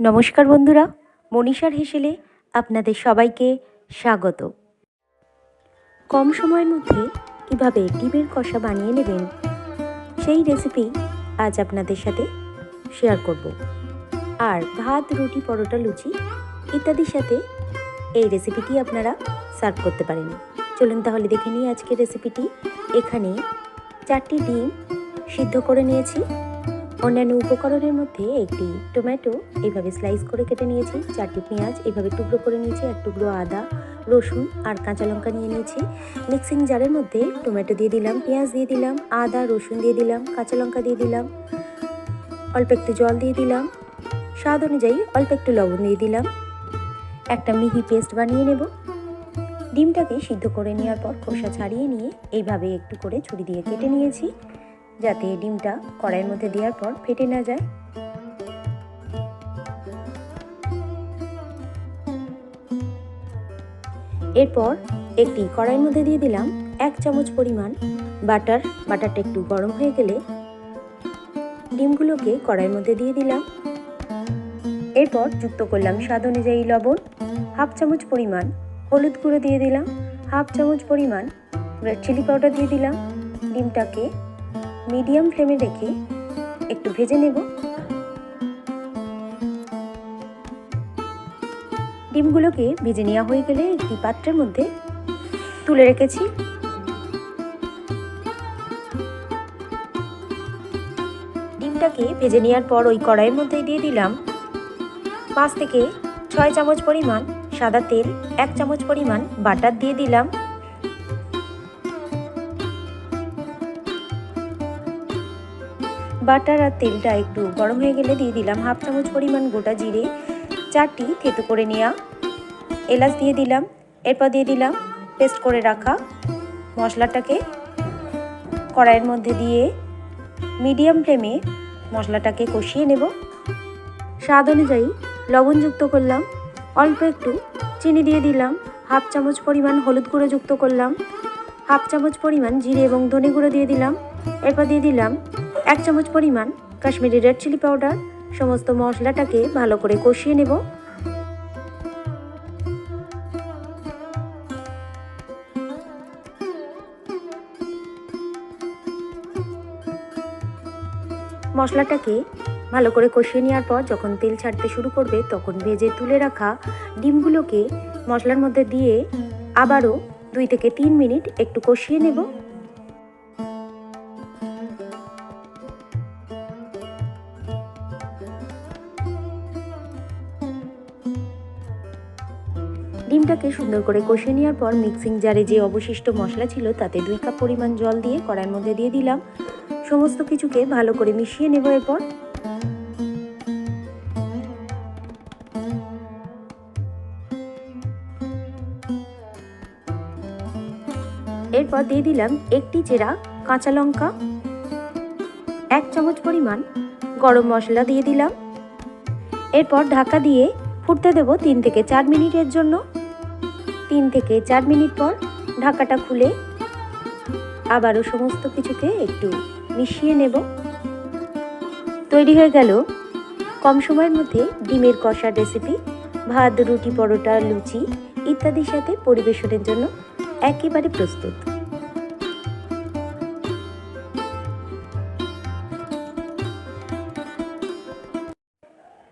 নমস্কার বন্ধুরা, মনীষার হেসেলে আপনাদের সবাইকে স্বাগত। কম সময়ের মধ্যে কীভাবে ডিমের কষা বানিয়ে নেবেন, সেই রেসিপি আজ আপনাদের সাথে শেয়ার করব। আর ভাত, রুটি, পরোটা, লুচি ইত্যাদির সাথে এই রেসিপিটি আপনারা সার্ভ করতে পারেন। চলুন তাহলে দেখে নিই আজকের রেসিপিটি এখানে চারটি ডিম সিদ্ধ করে নিয়েছি। অন্যান্য উপকরণের মধ্যে একটি টমেটো এইভাবে স্লাইস করে কেটে নিয়েছি। চারটি পেঁয়াজ এইভাবে টুকরো করে নিয়েছি। এক টুকরো আদা, রসুন আর কাঁচা লঙ্কা নিয়ে নিয়েছি। মিক্সিং জারের মধ্যে টমেটো দিয়ে দিলাম, পেঁয়াজ দিয়ে দিলাম, আদা, রসুন দিয়ে দিলাম, কাঁচা লঙ্কা দিয়ে দিলাম, অল্প একটু জল দিয়ে দিলাম, স্বাদ অনুযায়ী অল্প একটু লবণ দিয়ে দিলাম। একটা মিহি পেস্ট বানিয়ে নেব। ডিমটাকে সিদ্ধ করে নেওয়ার পর খোসা ছাড়িয়ে নিয়ে এইভাবে একটু করে ছুরি দিয়ে কেটে নিয়েছি। যাতে ডিমটা কড়াইয়ের মধ্যে দেওয়ার পর ফেটে না যায়। এরপর একটি কড়াইয়ের মধ্যে দিয়ে দিলাম এক চামচ পরিমাণ বাটার। বাটারটা একটু গরম হয়ে গেলে ডিমগুলোকে কড়াইয়ের মধ্যে দিয়ে দিলাম। এরপর যুক্ত করলাম স্বাদ অনুযায়ী লবণ, হাফ চামচ পরিমাণ হলুদ গুঁড়ো দিয়ে দিলাম, হাফ চামচ পরিমাণ রেড চিলি পাউডার দিয়ে দিলাম। ডিমটাকে মিডিয়াম ফ্লেমে রেখে একটু ভেজে নেব। ডিমগুলোকে ভেজে নেওয়া হয়ে গেলে একটি পাত্রের মধ্যে তুলে রেখেছি। ডিমটাকে ভেজে নেওয়ার পর ওই কড়াইয়ের মধ্যে দিয়ে দিলাম পাঁচ থেকে ছয় চামচ পরিমাণ সাদা তেল, এক চামচ পরিমাণ বাটার দিয়ে দিলাম। বাটার আর তেলটা একটু গরম হয়ে গেলে দিয়ে দিলাম হাফ চামচ পরিমাণ গোটা জিরে, চারটি থেতো করে নেওয়া এলাচ দিয়ে দিলাম, এরপর দিয়ে দিলাম পেস্ট করে রাখা মশলাটাকে কড়াইয়ের মধ্যে দিয়ে মিডিয়াম ফ্লেমে মশলাটাকে কষিয়ে নেব। স্বাদ অনুযায়ী লবণ যুক্ত করলাম, অল্প একটু চিনি দিয়ে দিলাম, হাফ চামচ পরিমাণ হলুদ গুঁড়ো যুক্ত করলাম, হাফ চামচ পরিমাণ জিরে এবং ধনে গুঁড়ো দিয়ে দিলাম, এরপর দিয়ে দিলাম এক চামচ পরিমাণ কাশ্মীরি রেড চিলি পাউডার, সমস্ত মশলাটাকে ভালো করে কষিয়ে নেব। মশলাটাকে ভালো করে কষিয়ে নেওয়ার পর যখন তেল ছাড়তে শুরু করবে, তখন ভেজে তুলে রাখা ডিমগুলোকে মশলার মধ্যে দিয়ে আবারও দুই থেকে তিন মিনিট একটু কষিয়ে নেব। ডিমটাকে সুন্দর করে কষিয়ে নেওয়ার পর মিক্সিং জারে যে অবশিষ্ট মশলা ছিল তাতে দুই কাপ পরিমাণ জল দিয়ে কড়াইয়ের মধ্যে দিয়ে দিলাম। সমস্ত কিছুকে ভালো করে মিশিয়ে নেব এরপর। এরপর দিয়ে দিলাম একটি চেরা কাঁচা লঙ্কা। এক চামচ পরিমাণ গরম মশলা দিয়ে দিলাম। এরপর ঢাকা দিয়ে ফুটতে দেব তিন থেকে চার মিনিটের জন্য। তিন থেকে চার মিনিট পর ঢাকাটা খুলে আবারও সমস্ত কিছুকে একটু মিশিয়ে নেব। তৈরি হয়ে গেল কম সময়ের মধ্যে ডিমের কষার রেসিপি ভাত, রুটি, পরোটা, লুচি ইত্যাদির সাথে পরিবেশনের জন্য একেবারে প্রস্তুত।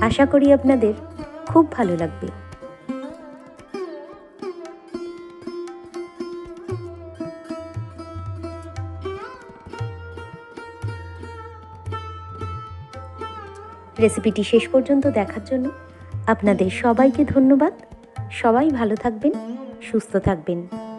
আশা করি আপনাদের খুব ভালো লাগবে। রেসিপিটি শেষ পর্যন্ত দেখার জন্য আপনাদের সবাইকে ধন্যবাদ। সবাই ভালো থাকবেন, সুস্থ থাকবেন।